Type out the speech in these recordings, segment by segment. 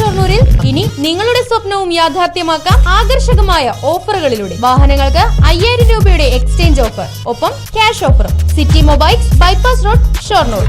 ഷൊർണൂരിൽ ഇനി നിങ്ങളുടെ സ്വപ്നവും യാഥാർത്ഥ്യമാക്കാം ആകർഷകമായ ഓഫറുകളിലൂടെ. വാഹനങ്ങൾക്ക് അയ്യായിരം രൂപയുടെ എക്സ്ചേഞ്ച് ഓഫർ ഒപ്പം ക്യാഷ് ഓഫറും. City mobiles bypass road Shoranur.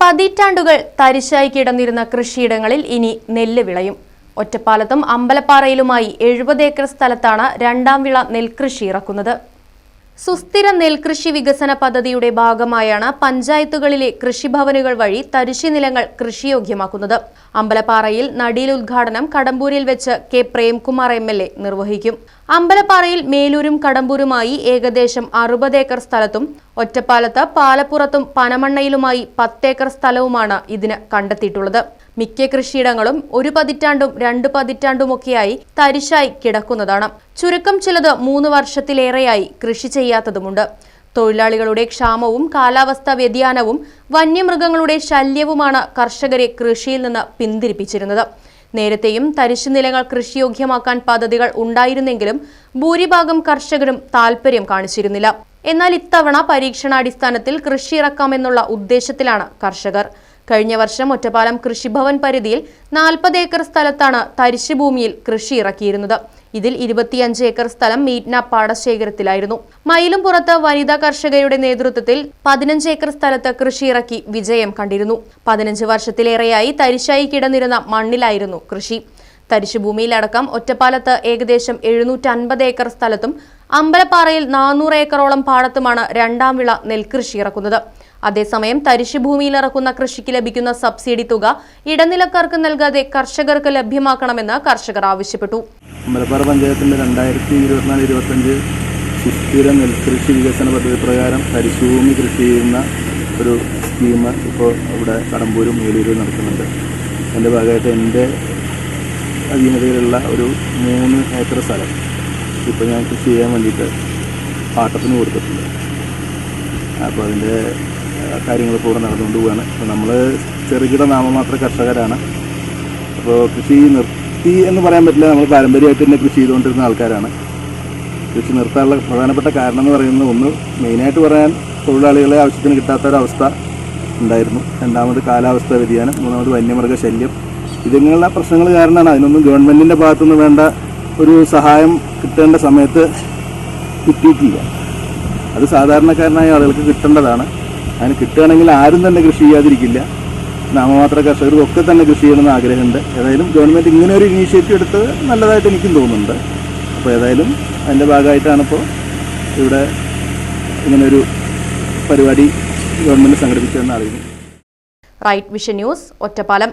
പതിറ്റാണ്ടുകൾ തരിശായി കിടന്നിരുന്ന കൃഷിയിടങ്ങളിൽ ഇനി നെല്ല് വിളയും. ഒറ്റപ്പാലത്തും അമ്പലപ്പാറയിലുമായി എഴുപത് ഏക്കർ സ്ഥലത്താണ് രണ്ടാം വിള നെൽകൃഷി ഇറക്കുന്നത്. സുസ്ഥിര നെൽകൃഷി വികസന പദ്ധതിയുടെ ഭാഗമായാണ് പഞ്ചായത്തുകളിലെ കൃഷിഭവനുകൾ വഴി തരിശി നിലങ്ങൾ കൃഷിയോഗ്യമാക്കുന്നത്. അമ്പലപ്പാറയിൽ നടീൽ ഉദ്ഘാടനം കടമ്പൂരിൽ വെച്ച് കെ പ്രേംകുമാർ എം നിർവഹിക്കും. അമ്പലപ്പാറയിൽ മേലൂരും കടമ്പൂരുമായി ഏകദേശം അറുപത് ഏക്കർ സ്ഥലത്തും ഒറ്റപ്പാലത്ത് പാലപ്പുറത്തും പനമണ്ണയിലുമായി പത്തേക്കർ സ്ഥലവുമാണ് ഇതിന് കണ്ടെത്തിയിട്ടുള്ളത്. മിക്ക കൃഷിയിടങ്ങളും ഒരു പതിറ്റാണ്ടും രണ്ട് പതിറ്റാണ്ടുമൊക്കെയായി തരിശായി കിടക്കുന്നതാണ്. ചുരുക്കം ചിലത് മൂന്ന് വർഷത്തിലേറെയായി കൃഷി ചെയ്യാത്തതുമുണ്ട്. തൊഴിലാളികളുടെ ക്ഷാമവും കാലാവസ്ഥാ വ്യതിയാനവും വന്യമൃഗങ്ങളുടെ ശല്യവുമാണ് കർഷകരെ കൃഷിയിൽ നിന്ന് പിന്തിരിപ്പിച്ചിരുന്നത്. നേരത്തെയും തരിശു നിലങ്ങൾ കൃഷിയോഗ്യമാക്കാൻ പദ്ധതികൾ ഉണ്ടായിരുന്നെങ്കിലും ഭൂരിഭാഗം കർഷകരും താൽപര്യം കാണിച്ചിരുന്നില്ല. എന്നാൽ ഇത്തവണ പരീക്ഷണാടിസ്ഥാനത്തിൽ കൃഷി ഇറക്കാമെന്നുള്ള ഉദ്ദേശത്തിലാണ് കർഷകർ. കഴിഞ്ഞ വർഷം ഒറ്റപ്പാലം കൃഷിഭവൻ പരിധിയിൽ നാൽപ്പത് ഏക്കർ സ്ഥലത്താണ് തരിശുഭൂമിയിൽ കൃഷി ഇറക്കിയിരുന്നത്. ഇതിൽ ഇരുപത്തിയഞ്ച് ഏക്കർ സ്ഥലം മീറ്റ്ന പാടശേഖരത്തിലായിരുന്നു. മയിലും പുറത്ത് വനിതാ കർഷകരുടെ നേതൃത്വത്തിൽ പതിനഞ്ച് ഏക്കർ സ്ഥലത്ത് കൃഷി ഇറക്കി വിജയം കണ്ടിരുന്നു. പതിനഞ്ച് വർഷത്തിലേറെയായി തരിശായി കിടന്നിരുന്ന മണ്ണിലായിരുന്നു കൃഷി. തരിശുഭൂമിയിലടക്കം ഒറ്റപ്പാലത്ത് ഏകദേശം എഴുന്നൂറ്റി അൻപത് ഏക്കർ സ്ഥലത്തും അമ്പലപ്പാറയിൽ നാനൂറ് ഏക്കറോളം പാടത്തുമാണ് രണ്ടാം വിള നെൽകൃഷി ഇറക്കുന്നത്. അതേസമയം തരിശുഭൂമിയിൽ ഇറക്കുന്ന കൃഷിക്ക് ലഭിക്കുന്ന സബ്സിഡി തുക ഇടനിലക്കാർക്ക് നൽകാതെ കർഷകർക്ക് ലഭ്യമാക്കണമെന്ന് കർഷകർ ആവശ്യപ്പെട്ടു. മലബാർ പഞ്ചായത്തിന്റെ രണ്ടായിരത്തി ഇരുപത്തിനാല് ഇരുപത്തഞ്ച് സുസ്ഥിര നെൽകൃഷി വികസന പദ്ധതി പ്രകാരം തരിശുഭൂമി കൃഷി ചെയ്യുന്ന ഒരു സ്കീം ഇപ്പോൾ ഇവിടെ കടമ്പൂരും മേലൂരും നടക്കുന്നുണ്ട്. അതിന്റെ ഭാഗമായിട്ട് എന്റെ അധീനതയിലുള്ള ഒരു മൂന്ന് ഏക്കർ സ്ഥലം ഇപ്പോൾ ഞാൻ കൃഷി ചെയ്യാൻ വേണ്ടിയിട്ട് പാട്ടത്തിന് കൊടുത്തിട്ടുണ്ട്. അപ്പോൾ അതിന്റെ കാര്യങ്ങളൊക്കെ ഇവിടെ നടന്നുകൊണ്ട് പോവുകയാണ് അപ്പോൾ നമ്മൾ ചെറുകിട നാമമാത്ര കർഷകരാണ്. അപ്പോൾ കൃഷി നിർത്തി എന്ന് പറയാൻ പറ്റില്ല. നമ്മൾ പാരമ്പര്യമായിട്ട് തന്നെ കൃഷി ചെയ്തുകൊണ്ടിരുന്ന ആൾക്കാരാണ്. കൃഷി നിർത്താനുള്ള പ്രധാനപ്പെട്ട കാരണം എന്ന് പറയുന്നത് ഒന്ന് മെയിനായിട്ട് പറയാൻ തൊഴിലാളികളെ ആവശ്യത്തിന് കിട്ടാത്തൊരവസ്ഥ ഉണ്ടായിരുന്നു. രണ്ടാമത് കാലാവസ്ഥ വ്യതിയാനം മൂന്നാമത് വന്യമൃഗ ശല്യം ഇതിങ്ങനെയുള്ള പ്രശ്നങ്ങൾ കാരണമാണ് അതിനൊന്നും ഗവൺമെന്റിന്റെ ഭാഗത്തുനിന്ന് വേണ്ട ഒരു സഹായം കിട്ടേണ്ട സമയത്ത് കിട്ടിയിട്ടില്ല. അത് സാധാരണക്കാരനായ ആളുകൾക്ക് കിട്ടേണ്ടതാണ്. അതിന് കിട്ടുകയാണെങ്കിൽ ആരും തന്നെ കൃഷി ചെയ്യാതിരിക്കില്ല. നാമമാത്ര കർഷകർക്കും ഒക്കെ തന്നെ കൃഷി ചെയ്യണമെന്ന് ആഗ്രഹമുണ്ട്. ഏതായാലും ഗവൺമെന്റ് ഇങ്ങനെ ഒരു ഇനീഷ്യേറ്റീവ് എടുത്തത് നല്ലതായിട്ട് എനിക്കും തോന്നുന്നുണ്ട്. അപ്പോൾ ഏതായാലും അതിന്റെ ഭാഗമായിട്ടാണ് ഇപ്പോൾ ഇവിടെ ഇങ്ങനൊരു പരിപാടി ഗവൺമെന്റ് സംഘടിപ്പിച്ചതെന്ന് അറിയുന്നു. Right vision news Ottapalam.